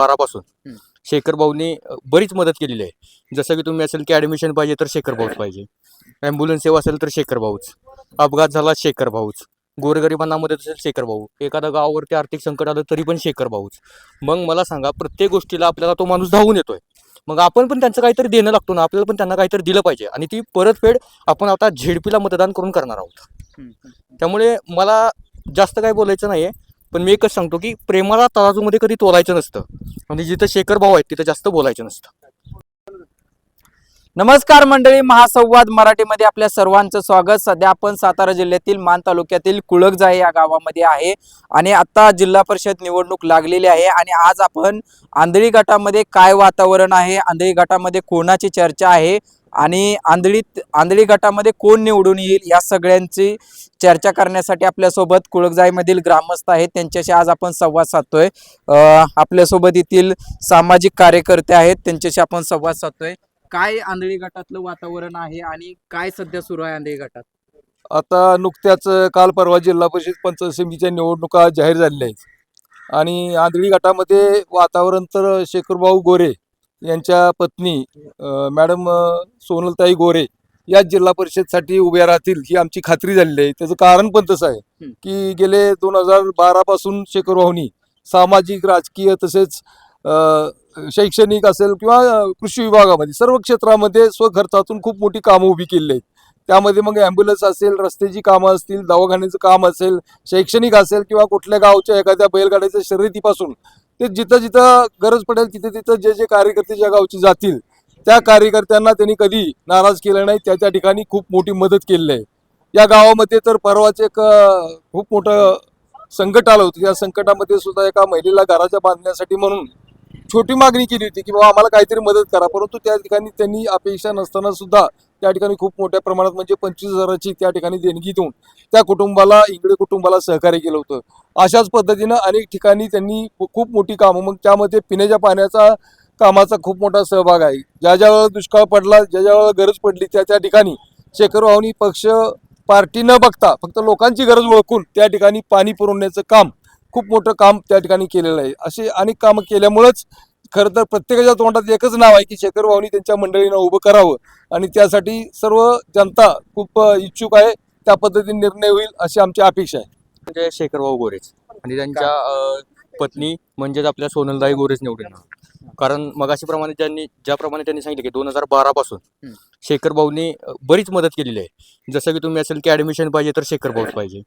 बारापासून. शेखर भाऊनी बरीच मदत केलेली आहे. जसं की तुम्ही असेल की ॲडमिशन पाहिजे तर शेखर भाऊच पाहिजे. ॲम्ब्युलन्स सेवा असेल तर शेखर भाऊच. अपघात झाला शेखर भाऊच. गोरगरिबांना मदत असेल शेखर भाऊ. एखादा गावावरती आर्थिक संकट आलं तरी पण शेखर भाऊच. मग मला सांगा प्रत्येक गोष्टीला आपल्याला तो माणूस धावून येतोय. मग आपण पण त्यांचं काहीतरी देणं लागतो ना आपल्याला पण त्यांना काहीतरी दिलं पाहिजे. आणि ती परतफेड आपण आता झेडपीला मतदान करून करणार आहोत. त्यामुळे मला जास्त काही बोलायचं नाही आहे पण मी एकच सांगतो की प्रेमाला तराजूमध्ये कधी तोलायचं नसतं. आणि जिथं शेखर भाऊ आहेत तिथं जास्त बोलायचं नसतं. नमस्कार मंडळी महासंवाद मराठीमध्ये आपल्या सर्वांचं स्वागत. सध्या आपण सातारा जिल्ह्यातील मान तालुक्यातील कुळकजाई या गावामध्ये आहे आणि आता जिल्हा परिषद निवडणूक लागलेली आहे आणि आज आपण आंधळी गटामध्ये काय वातावरण आहे आंधळी गटामध्ये कोणाची चर्चा आहे आणि आंधळीत आंधळी गटामध्ये कोण निवडून येईल या सगळ्यांची चर्चा करण्यासाठी आपल्यासोबत कुळकजाईमधील ग्रामस्थ आहेत. त्यांच्याशी आज आपण संवाद साधतोय. आपल्यासोबत येथील सामाजिक कार्यकर्ते आहेत. त्यांच्याशी आपण संवाद साधतोय. काय आंधळी गटातलं वातावरण आहे आणि काय सध्या सुरू आहे आंधळी गटात? आता नुकत्याच काल परवा जिल्हा परिषद पंचायत समितीच्या निवडणुका जाहीर झालेल्या आहेत. आणि आंधळी गटामध्ये वातावरण तर शेखरभाऊ गोरे यांच्या पत्नी मॅडम सोनलताई गोरे याच जिल्हा परिषदसाठी उभ्या राहतील ही आमची खात्री झालेली आहे त्याचं कारण पण तसं आहे. की गेले दोन हजार बारापासून शेखरभाऊनी सामाजिक राजकीय तसेच शैक्षणिक असेल किंवा कृषी विभागामध्ये सर्व क्षेत्रामध्ये स्वखर्चातून खूप मोठी कामं उभी केलेली आहेत त्यामध्ये मग ॲम्ब्युलन्स असेल रस्त्याची कामं असतील दवाखान्याचं काम असेल शैक्षणिक असेल किंवा कुठल्या गावच्या एखाद्या बैलगाड्याच्या शर्यतीपासून ते जिथं जिथं गरज पडेल तिथे तिथं जे जे कार्यकर्ते ज्या गावचे जातील त्या कार्यकर्त्यांना त्यांनी कधी नाराज केलं नाही त्या त्या ठिकाणी खूप मोठी मदत केलेली आहे. या गावामध्ये तर परवाच एक खूप मोठं संकट आलं होतं. या संकटामध्ये सुद्धा एका महिलेला घराच्या बांधण्यासाठी म्हणून छोटी मागणी केली होती की बाबा आम्हाला काहीतरी मदत करा. परंतु त्या ठिकाणी त्यांनी अपेक्षा नसताना सुद्धा त्या ठिकाणी खूप मोठ्या प्रमाणात म्हणजे पंचवीस हजाराची त्या ठिकाणी देणगी देऊन त्या कुटुंबाला इंगळे कुटुंबाला सहकार्य केलं होतं. अशाच पद्धतीनं अनेक ठिकाणी त्यांनी खूप मोठी कामं मग त्यामध्ये पिण्याच्या पाण्याचा कामाचा खूप मोठा सहभाग आहे. ज्या ज्या वेळेला दुष्काळ पडला ज्या ज्या वेळेला गरज पडली त्या त्या ठिकाणी शेखर भाऊनी पक्ष पार्टी न बघता फक्त लोकांची गरज ओळखून त्या ठिकाणी पाणी पुरवण्याचं काम खूप मोठं काम त्या ठिकाणी केलेलं आहे. असे अनेक कामं केल्यामुळंच खरं तर प्रत्येकाच्या तोंडात एकच नाव आहे की शेखर भाऊनी त्यांच्या मंडळीनं उभं करावं. आणि त्यासाठी सर्व जनता खूप इच्छुक आहे त्या पद्धतीने निर्णय होईल अशी आमची अपेक्षा आहे. म्हणजे शेखर भाऊ गोरेच आणि त्यांच्या पत्नी म्हणजेच आपल्या सोनलदाई गोरेच निवडून येणार. कारण मगाशीप्रमाणे त्यांनी ज्याप्रमाणे त्यांनी सांगितलं की दोन हजार बारापासून हम्म. शेखर भाऊनी बरीच मदत केलेली आहे. जसं की तुम्ही असेल की ॲडमिशन पाहिजे तर शेखर भाऊच पाहिजे.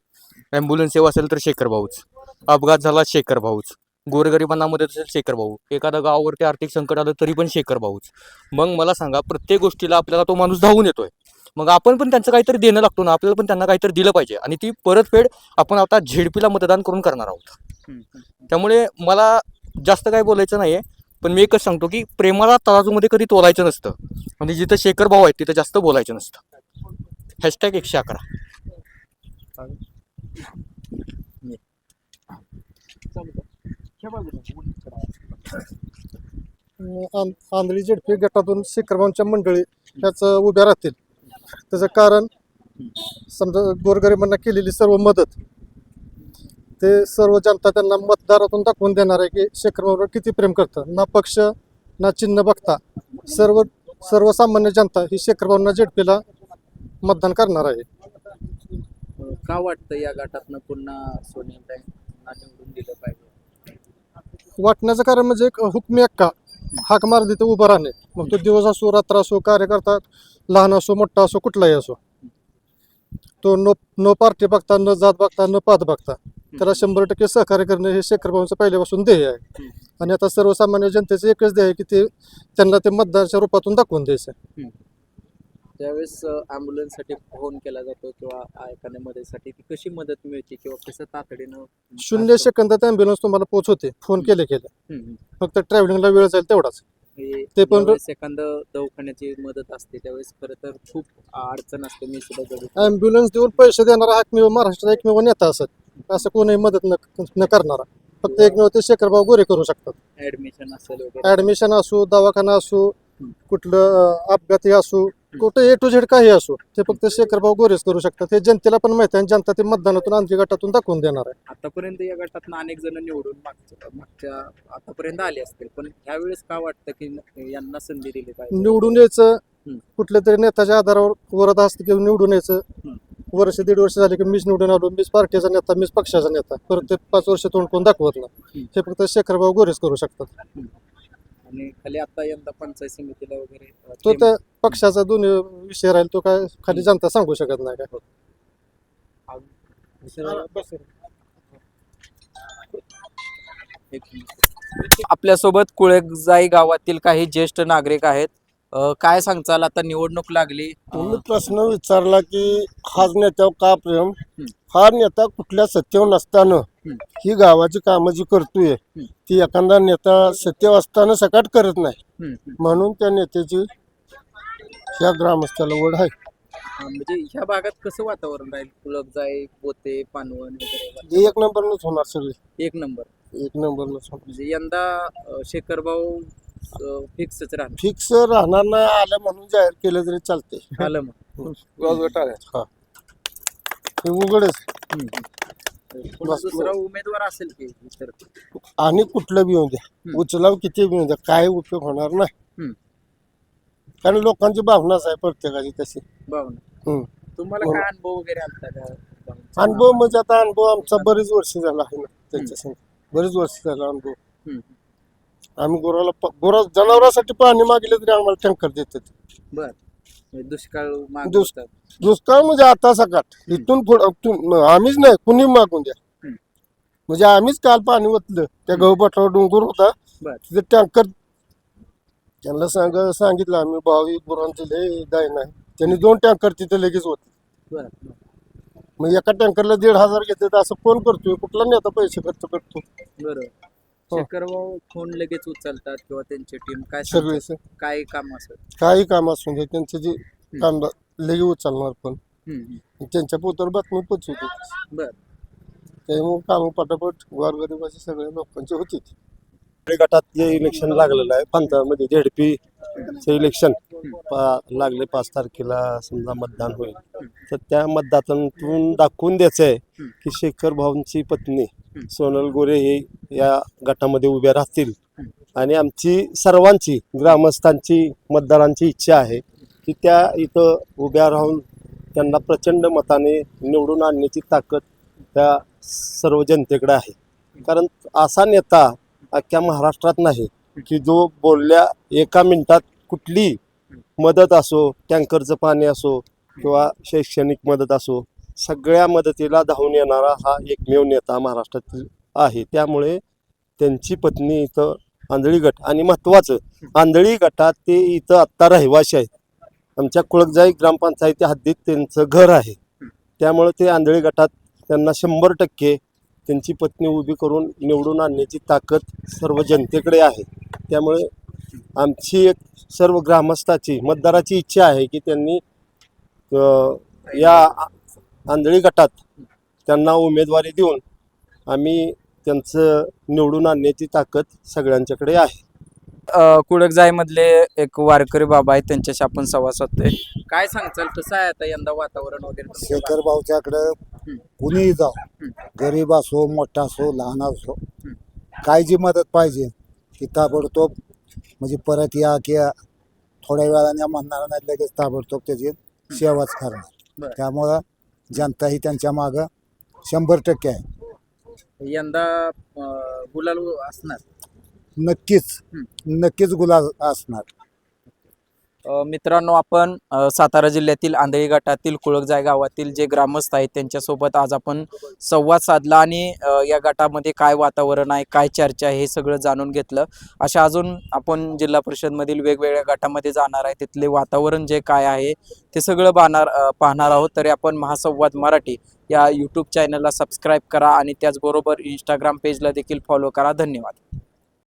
ॲम्ब्युलन्स सेवा असेल तर शेखर भाऊच. अपघात झाला शेखर भाऊच. गोरगरिबांना मदत असेल शेखर भाऊ. एखादा गावावरती आर्थिक संकट आलं तरी पण शेखर भाऊच. मग मला सांगा प्रत्येक गोष्टीला आपल्याला तो माणूस धावून येतोय. मग आपण पण त्यांचं काहीतरी देणं लागतो ना आपल्याला पण त्यांना काहीतरी दिलं पाहिजे. आणि ती परतफेड आपण आता झेडपीला मतदान करून करणार आहोत. त्यामुळे मला जास्त काही बोलायचं नाही आहे पण मी एकच सांगतो की प्रेमाला तराजूमध्ये कधी तोलायचं नसतं. आणि जिथं शेखर भाऊ आहेत तिथं जास्त बोलायचं नसतं. हॅशटॅग एकशे अकरा. आंधळी झेडपी गटातून शेखरभाऊंच्या मंडळी ह्याच उभ्या राहतील. त्याचं कारण समजा गोरगरिबांना केलेली सर्व मदत ते सर्व जनता त्यांना मतदारातून दाखवून देणार आहे की शेखरभाऊवर किती प्रेम करतं. ना पक्ष ना चिन्ह बघता. सर्व सर्वसामान्य जनता ही शेखरभाऊंना झेडपीला मतदान करणार आहे. का वाटतं या गटातनं पुन्हा सोनियाताईंना निवडून दिलं पाहिजे वाटण्याचं कारण म्हणजे एक हुकमी अक्का हाक मार तिथे उभं राहणे. मग तो दिवस असो रात्र असो कार्यकर्ता लहान असो मोठा असो कुठलाही असो. तो नो नो पार्टी बघता न जात बघता न पात बघता. त्याला शंभर टक्के सहकार्य करणे हे शेखरभाऊंचं पहिल्यापासून ध्येय आहे. आणि आता सर्वसामान्य जनतेचं एकच ध्येय आहे की ते त्यांना ते मतदारच्या रूपातून दाखवून द्यायचं त्यावेळेस अँब्युलन्ससाठी फोन केला जातो किंवा एखाद्या मदतीसाठी ती कशी मदत मिळते किंवा कसं तातडीनं शून्य सेकंदात ॲम्ब्युलन्स तुम्हाला पोहोचवते. फोन केले केले. फक्त ट्रॅव्हलिंगला वेळ जाईल तेवढाच. हे ते पण- ज्यावेळेस एखादं दवाखान्याची मदत असते त्यावेळेस खरं तर खूप अडचण असते मी सुद्धा. ॲम्ब्युलन्स देऊन पैसे देणारा एकमेव महाराष्ट्राचा एकमेव नेता असत. असं कोणीही मदत न करणारा. फक्त एकमेव ते शेखरभाऊ गोरे करू शकतात. ऍडमिशन असेल ऍडमिशन असो दवाखाना असो कुठलं अं, अपघाती असो कुठं ए टू झेड काही असो ते फक्त शेखरभाऊ गोरेच करू शकतात. हे जनतेला पण माहिती आहे आणि जनता ते मतदानातून आंधी गटातून दाखवून देणार आहे. आतापर्यंत या गटातून अनेक जण निवडून मागच्या मागच्या आतापर्यंत आले असतील. पण ह्यावेळेस का वाटतं की न- यांना संधी दिली पाहिजे? निवडून यायचं. कुठल्या तरी नेत्याच्या आधारावर वरद असतं किंवा निवडून यायचं. वर्ष दीड वर्ष झाले की मीच निवडून आलो मीच पार्टीचा नेता मीच पक्षाचा नेता. परत ते पाच वर्ष तोंड कोण दाखवत हम्म. हे फक्त शेखरभाऊ गोरेच करू शकतात. आणि खाली आता यंदा पंचायत समितीला वगैरे अं, तो ते- त्या पक्षाचा दोन्ही विषय राहील तो काय खाली जनता सांगू शकत नाही काय आपल्यासोबत कुळेजाई गावातील काही ज्येष्ठ नागरिक आहेत. काय सांगचाल आता निवडणूक लागली. तुम्ही प्रश्न विचारला की हाच नेत्यावर का प्रेम? हं. नेता कुठल्या सत्तेवर नसताना हं. गावाची कामं जी करतोय. ती एखादा नेता सत्तेवर असताना सकाट करत नाही. म्हणून त्या नेत्याची ह्या ग्रामस्थाला ओढ आहे. म्हणजे ह्या भागात कसं वातावरण राहील? कुळकजाई पोते पानवण वगैरे हे एक नंबरनच होणार सगळे. एक नंबर. एक नंबरनच होणार. म्हणजे यंदा शेखरभाऊ फिक्सच राहणार. फिक्स राहणार नाही आलं म्हणून जाहीर केलं तरी चालते आलं मग आहे. हे. उघडच. दुसरा उमेदवार असेल की इतर? आणि कुठलं बी येऊ द्या. हं. उचलाव किती बी येऊ द्या. काय उपयोग होणार नाही. हं. कारण लोकांची भावनाच आहे प्रत्येकाची तशी. भावना. हं. तुम्हाला काय अनुभव वगैरे आलता का भावनेचा? अनुभव म्हणजे आता अनुभव आमचा बरेच वर्ष झाला आहे ना त्याच्या बरेच वर्ष झाला अनुभव. हम्म. आम्ही गुराला प- गुरा जनावरांसाठी पाणी मागले तरी आम्हाला टँकर देतात. बर. म्हणजे दुष्काळ मागं. दुष्काळ म्हणजे आता सकाट इथून पुढे आम्हीच नाही कुणी मागून द्या. हम्म. म्हणजे आम्हीच काल पाणी ओतलं. त्या गहू पठावर डोंगर होता. बर. तिथे टँकर त्यांना सांग सांगितलं आम्ही भावी गुरांचे लय दाय नाही. त्यांनी दोन टँकर तिथे लगेच होते बर. मग एका टँकरला दीड हजार घेतात असं कोण करतोय? कुठला नेता पैसे खर्च करतो? बरोबर. हो. शेखरभाऊ फोन लगेच उचलतात किंवा त्यांची टीम काय सगळे सांगतात? काय काम असं. काही काम असून दे त्यांचे जे काम लगे उचलणार पण. त्यांच्या पोतर बातमी पोचवते बर. त्यामुळे काम पटापट गोरगरिबाचे सगळ्या लोकांचे होते गटात जे इलेक्शन लागलेलं आहे. पंचायतमध्ये झेडपी चे इलेक्शन पा- लागले पाच तारखेला समजा मतदान होईल. तर त्या मतदानातून दाखवून द्यायचं आहे की शेखर भाऊंची पत्नी सोनल गोरे हे या गटामध्ये उभ्या राहतील. आणि आमची सर्वांची ग्रामस्थांची मतदारांची इच्छा आहे की त्या इथं उभ्या राहून त्यांना प्रचंड मताने निवडून आणण्याची ताकद त्या सर्व जनतेकडे आहे. कारण असा नेता अख्ख्या महाराष्ट्रात नाही की जो बोलल्या एका मिनिटात कुठली मदत असो टँकरचं पाणी असो किंवा शैक्षणिक मदत असो सगळ्या मदतीला धावून येणारा हा एकमेव नेता महाराष्ट्रातील आहे. त्यामुळे त्यांची पत्नी इथं आंधळी गट आणि महत्त्वाचं आंधळी गटात ते इथं आत्ता रहिवाशी आहेत. आमच्या कुळकजाई ग्रामपंचायती हद्दीत त्यांचं घर आहे. त्यामुळे ते आंधळी गटात त्यांना शंभर टक्के त्यांची पत्नी उभी करून निवडून आणण्याची ताकद सर्व जनतेकडे आहे. त्यामुळे आमची एक सर्व ग्रामस्थाची मतदाराची इच्छा आहे की त्यांनी या आंधळी गटात त्यांना उमेदवारी देऊन आम्ही त्यांचं निवडून आणण्याची ताकद सगळ्यांच्याकडे आहे. कुडकजाई मधले एक वारकरी बाबा आहेत त्यांच्याशी आपण संवाद साधतोय. काय सांगचाल कसं आहे आता यंदा वातावरण वगैरे शेखर भाऊच्याकडं कुणीही जाऊ गरीब असो मोठा असो लहान असो काय जी मदत पाहिजे. ती ताबडतोब म्हणजे परत या किंवा थोड्या वेळाने म्हणणार नाही लगेच ताबडतोब त्याची सेवाच करणार. बरं. त्यामुळं जनता ही त्यांच्या मागं शंभर टक्के आहे? यंदा अं, गुलाल असणार. नक्कीच नक्कीच गुलाब असणार. अ, मित्रांनो आपण अ, सातारा जिल्ह्यातील आंधळी गटातील कुळकजाय गावातील जे ग्रामस्थ आहेत त्यांच्यासोबत आज आपण संवाद साधला आणि अ, या गटामध्ये काय वातावरण आहे काय चर्चा आहे हे सगळं जाणून घेतलं. अशा अजून आपण जिल्हा परिषदमधील वेगवेगळ्या गटामध्ये जाणार आहे तिथले वातावरण जे काय आहे ते सगळं पाहणार अ, पाहणार आहोत. तरी आपण महासंवाद मराठी या यूट्यूब चॅनलला सबस्क्राईब करा आणि त्याचबरोबर इंस्टाग्राम पेजला देखील फॉलो करा. धन्यवाद.